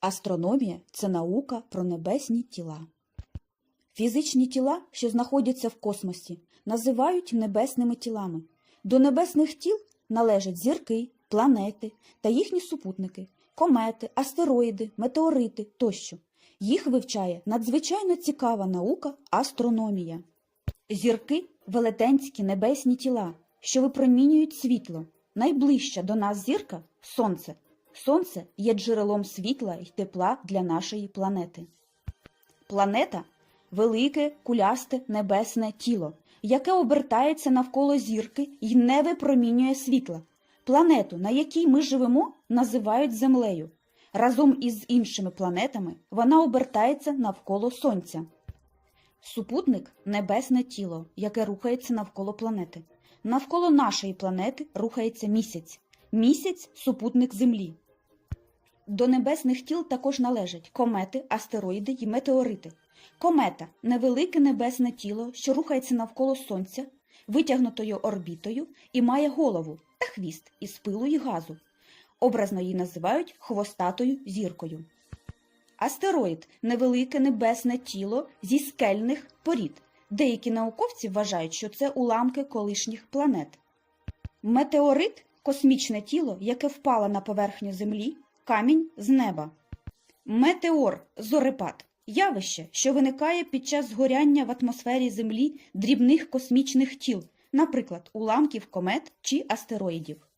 Астрономія це наука про небесні тіла. Фізичні тіла, що знаходяться в космосі, називають небесними тілами. До небесних тіл належать зірки, планети та їхні супутники, комети, астероїди, метеорити тощо. Їх вивчає надзвичайно цікава наука астрономія. Зірки велетенські небесні тіла, що випромінюють світло. Найближча до нас зірка сонце. Сонце є джерелом світла і тепла для нашої планети. Планета велике, кулясте небесне тіло, яке обертається навколо зірки і не випромінює світла. Планету, на якій ми живемо, називають Землею. Разом із іншими планетами вона обертається навколо Сонця. Супутник небесне тіло, яке рухається навколо планети. Навколо нашої планети рухається місяць. Місяць супутник Землі. До небесних тіл також належать комети, астероїди і метеорити. Комета невелике небесне тіло, що рухається навколо Сонця, витягнутою орбітою і має голову та хвіст із пилу і газу. Образно її називають хвостатою зіркою. Астероїд невелике небесне тіло зі скельних порід. Деякі науковці вважають, що це уламки колишніх планет. Метеорит космічне тіло, яке впало на поверхню Землі, камінь з неба. Метеор зорепад явище, що виникає під час згоряння в атмосфері Землі дрібних космічних тіл, наприклад, уламків комет чи астероїдів.